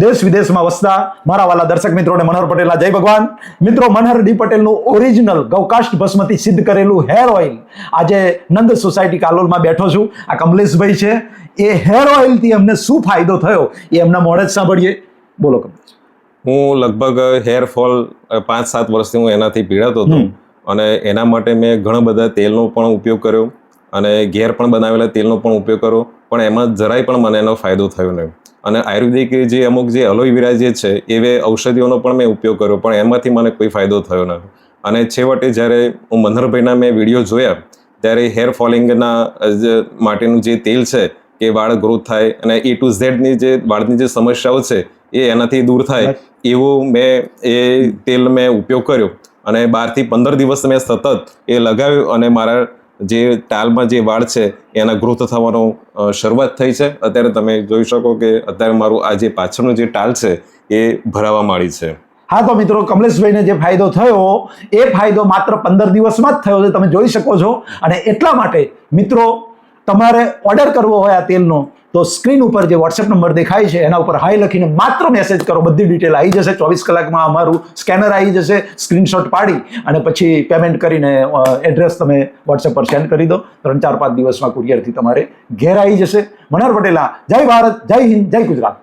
દેશ વિદેશમાં વસતા મારા વાલા દર્શક મિત્રોને મનોહર પટેલના જય ભગવાન. મિત્રો મનહર ડી પટેલનું ઓરિજિનલ ગૌકાષ્ટ ભસ્મથી સિદ્ધ કરેલું હેર ઓઇલ આજે નંદ સોસાયટી કાલોલમાં બેઠો છું. આ કમલેશભાઈ છે. એ હેર ઓઇલથી અમને શું ફાયદો થયો? એ એમના મોડે જ સાંભળીએ. બોલો કમલેશ. હું લગભગ હેર ફોલ પાંચ સાત વર્ષથી હું એનાથી પીડાતો હતો. અને એના માટે મેં ઘણા બધા તેલનો પણ ઉપયોગ કર્યો. અને ઘેર પણ બનાવેલા તેલનો પણ ઉપયોગ કર્યો. પણ એમાં જરાય પણ મને એનો ફાયદો થયો નહીં. અને આયુર્વેદિક જે અમુક જે અલોવેરા જે છે એવે ઔષધિઓનો પણ મેં ઉપયોગ કર્યો પણ એમાંથી મને કોઈ ફાયદો થયો નથી અને છેવટે જ્યારે હું મનહરભાઈના મેં વીડિયો જોયા ત્યારે હેર ફોલિંગના માટેનું જે તેલ છે કે વાળ ગ્રોથ થાય અને એ ટુ ઝેડની જે વાળની જે સમસ્યાઓ છે એ એનાથી દૂર થાય એવો મેં એ તેલ મેં ઉપયોગ કર્યો. અને બારથી પંદર દિવસ મેં સતત એ લગાવ્યું અને મારા જે તાલમાં જે વાળ છે, એના ગ્રોથ થવાનો શરૂઆત થઈ છે. અત્યારે તમે જોઈ શકો કે અત્યારે મારું આ જે પાછળનું જે ટાલ છે, એ ભરાવા માંડી છે. હા, તો મિત્રો, કમલેશભાઈને જે ફાયદો થયો, એ ફાયદો માત્ર પંદર દિવસમાં જ થયો છે, તમે જોઈ શકો છો. અને એટલા માટે, મિત્રો તમારે ઓર્ડર કરવો હોય આ તેલનો, તો સ્ક્રીન ઉપર જે વોટ્સએપ નંબર દેખાય છે, એના ઉપર હાઈ લખીને માત્ર મેસેજ કરો, બધી ડિટેલ આવી જશે. ચોવીસ કલાકમાં અમારું સ્કેનર આવી જશે સ્ક્રીનશોટ પાડી અને પછી પેમેન્ટ કરીને એડ્રેસ તમે વોટ્સએપ પર સેન્ડ કરી દો. ત્રણ, ચાર, પાંચ દિવસમાં કુરિયરથી તમારે ઘેર આવી જશે. મનોહર પટેલા, જય ભારત, જય હિન્દ, જય ગુજરાત.